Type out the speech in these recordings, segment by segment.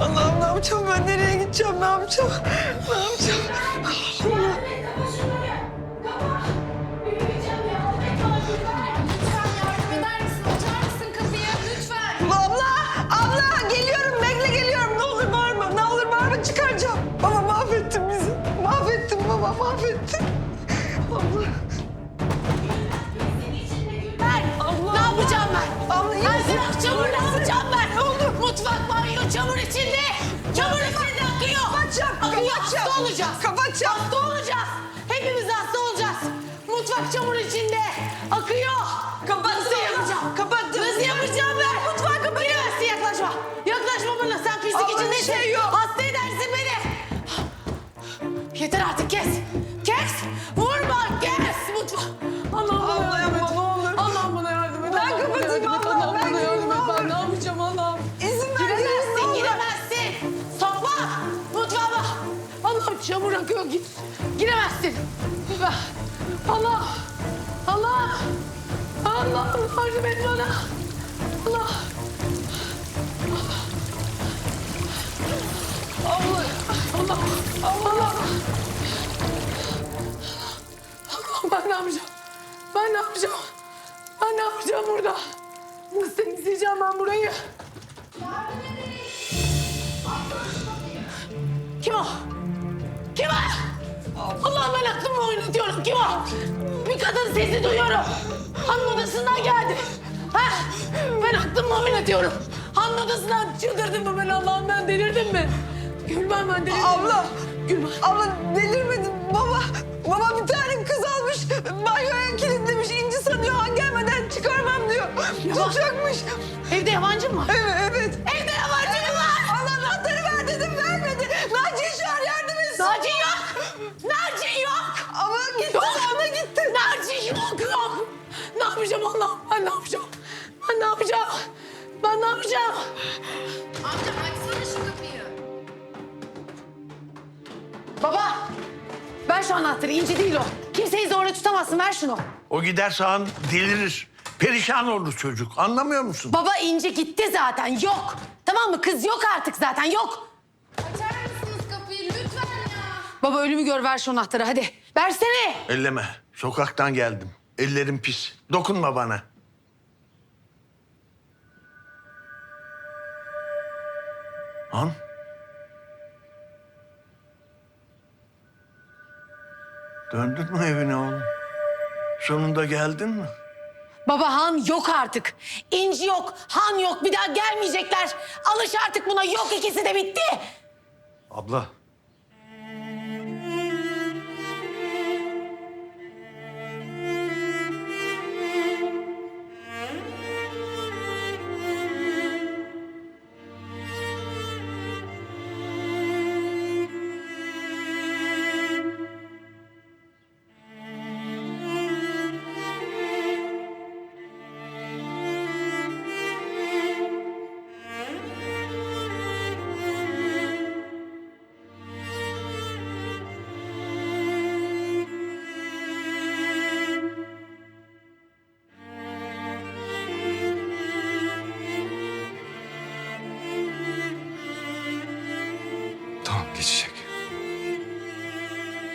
Allah'ım ne yapacağım ben? Nereye gideceğim? Ne yapacağım? Ne yapacağım? Allah. Abla, abla geliyorum. Bekle geliyorum. Ne olur bağırma. Ne olur bağırma çıkaracağım. Baba mahvettin bizi. Mahvettin baba mahvettin. Abla. Ben ne yapacağım ben? Abla misin? taraf çamur ne yapacağım ben? Mutfak banyo çamur içinde. Çamur içinde akıyor. Kapatacağım, Akıyor kapatacağım. hasta olacağız. Kapatacağım. Hasta olacağız. Hepimiz hasta olacağız. Mutfak çamur içinde. Akıyor. Kapattım Nasıl yapacağım? Kapattım. Nasıl yapacağım ben? Mutfağı kapatıyorsun. yaklaşma. Yaklaşma bana sen pislik bir içindesin. şey yok. Hasta edersin beni. Yeter artık kes. Kes. Vurma Lütfen. Allah. Allah. Allah. Yardım et bana. Allah. Allah. Allah. Allah. Allah. Ben ne yapacağım? Ben ne yapacağım? Ben ne yapacağım burada? Nasıl temizleyeceğim ben burayı? Kim o? Kim o? Allah'ım ben aklımı oynatıyorum. Kim o? Bir kadın sesi duyuyorum. Hanım odasından geldi. Ha? Ben aklımı oynatıyorum. Hanım odasından çıldırdım mı ben Allah'ım ben delirdim mi? Gülben ben delirdim. Abla. Gülben. Abla delirmedin. Baba, baba bir tane kız almış. Banyoya kilitlemiş. İnci sanıyor. Han gelmeden çıkarmam diyor. Tutacakmış. Evde yabancı mı var? Evet, evet. Evde yabancı mı var? Allah anahtarı ver dedim vermedi. Naciye çağır yardım etsin. Naci yok. Naci yok. Ama gitti Yok. sonra gitti. Naci yok yok. Ne yapacağım Allah'ım? Ben ne yapacağım? Ben ne yapacağım? Ben ne yapacağım? Amca açsana şu kapıyı. Baba. Ver şu anahtarı. İnci değil o. Kimseyi zorla tutamazsın. Ver şunu. O gider sağın delirir. Perişan olur çocuk. Anlamıyor musun? Baba İnci gitti zaten. Yok. Tamam mı? Kız yok artık zaten. Yok. Baba ölümü gör. Ver şu anahtarı. Hadi. Versene. Elleme. Sokaktan geldim. Ellerim pis. Dokunma bana. Han? Döndün mü evine oğlum? Sonunda geldin mi? Baba Han yok artık. İnci yok. Han yok. Bir daha gelmeyecekler. Alış artık buna. Yok ikisi de bitti. Abla.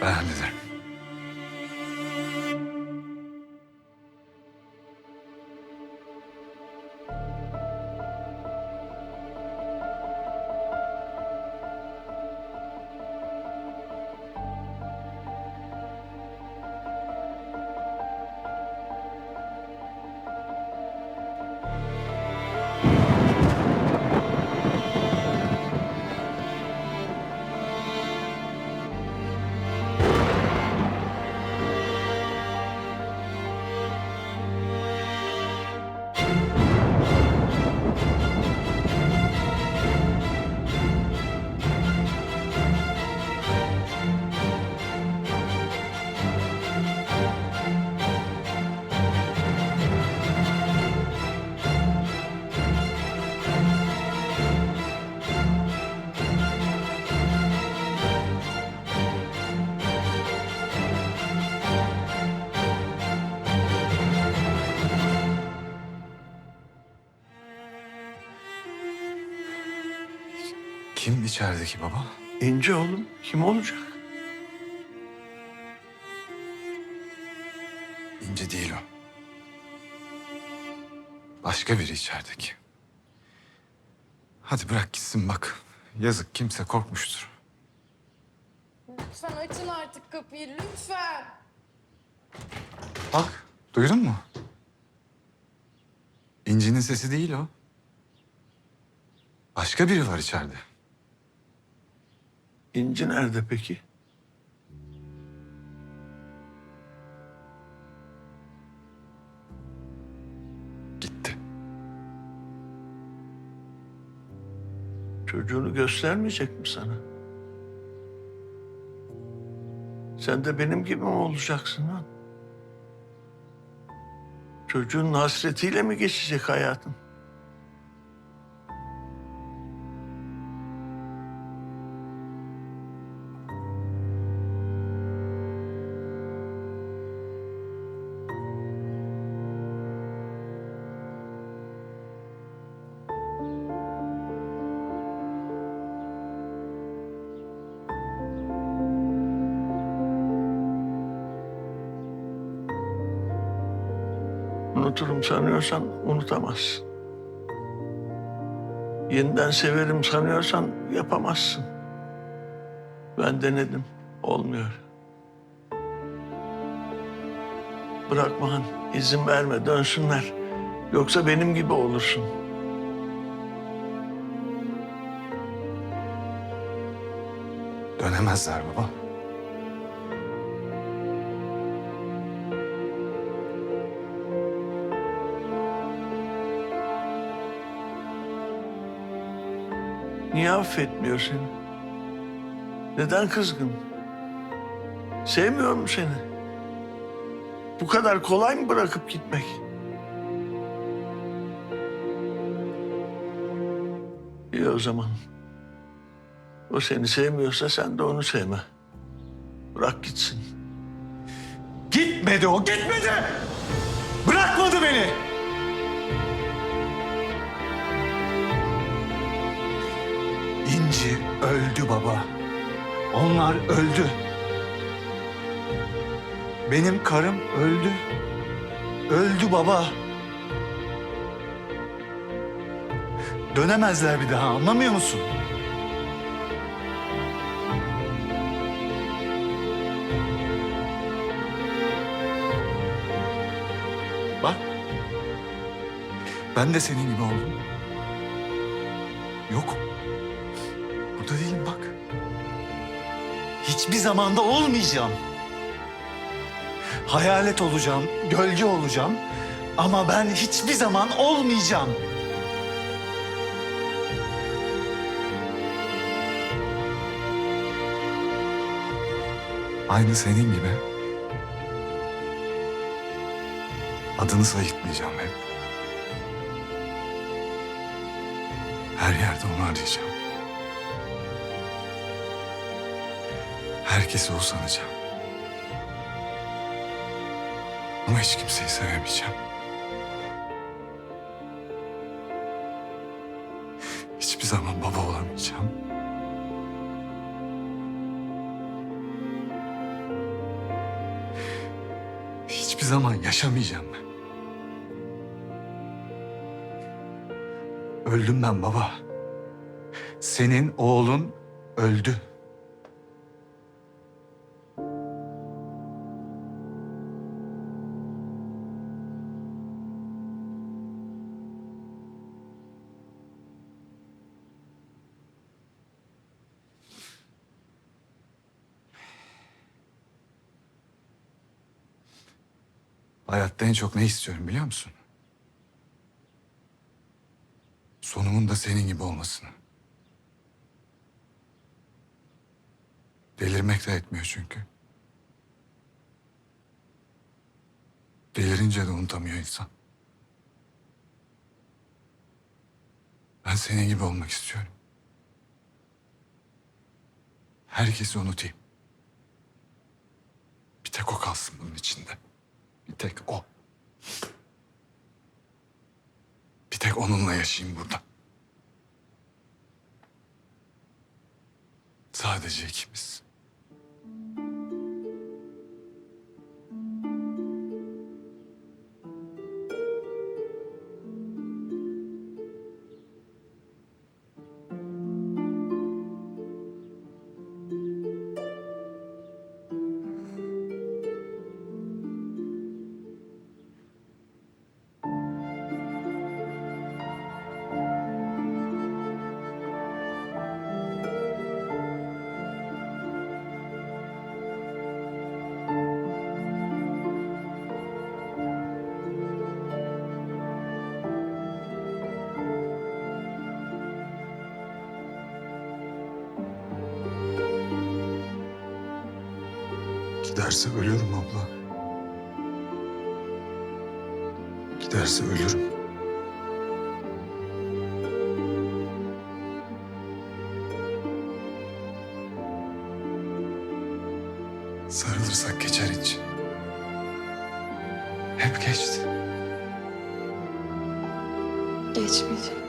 Ben hallederim. İçerideki baba? İnce oğlum kim olacak? İnci değil o. Başka biri içerideki. Hadi bırak gitsin bak. Yazık kimse korkmuştur. Lütfen açın artık kapıyı lütfen. Bak duydun mu? İnci'nin sesi değil o. Başka biri var içeride. İnci nerede peki? Gitti. Çocuğunu göstermeyecek mi sana? Sen de benim gibi mi olacaksın lan? Çocuğun hasretiyle mi geçecek hayatın? Unuturum sanıyorsan unutamazsın. Yeniden severim sanıyorsan yapamazsın. Ben denedim, olmuyor. Bırakma Han, izin verme, dönsünler. Yoksa benim gibi olursun. Dönemezler baba. Niye affetmiyor seni? Neden kızgın? Sevmiyor mu seni? Bu kadar kolay mı bırakıp gitmek? İyi o zaman. O seni sevmiyorsa sen de onu sevme. Bırak gitsin. Gitmedi o, gitmedi! Bırakmadı beni! Öldü baba. Onlar öldü. Benim karım öldü. Öldü baba. Dönemezler bir daha anlamıyor musun? Bak. Ben de senin gibi oldum. Yok. Hiçbir zamanda olmayacağım. Hayalet olacağım, gölge olacağım. Ama ben hiçbir zaman olmayacağım. Aynı senin gibi. Adını sayıklayacağım hep. Her yerde onu arayacağım. Herkesi o sanacağım. Ama hiç kimseyi sevemeyeceğim. Hiçbir zaman baba olamayacağım. Hiçbir zaman yaşamayacağım ben. Öldüm ben baba. Senin oğlun öldü. Hayatta en çok ne istiyorum biliyor musun? Sonumun da senin gibi olmasını. Delirmek de etmiyor çünkü. Delirince de unutamıyor insan. Ben senin gibi olmak istiyorum. Herkesi unutayım. Bir tek o kalsın bunun içinde. Bir tek o. Bir tek onunla yaşayayım burada. Sadece ikimiz. Giderse ölürüm abla. Giderse ölürüm. Sarılırsak geçer hiç. Hep geçti. Geçmeyecek.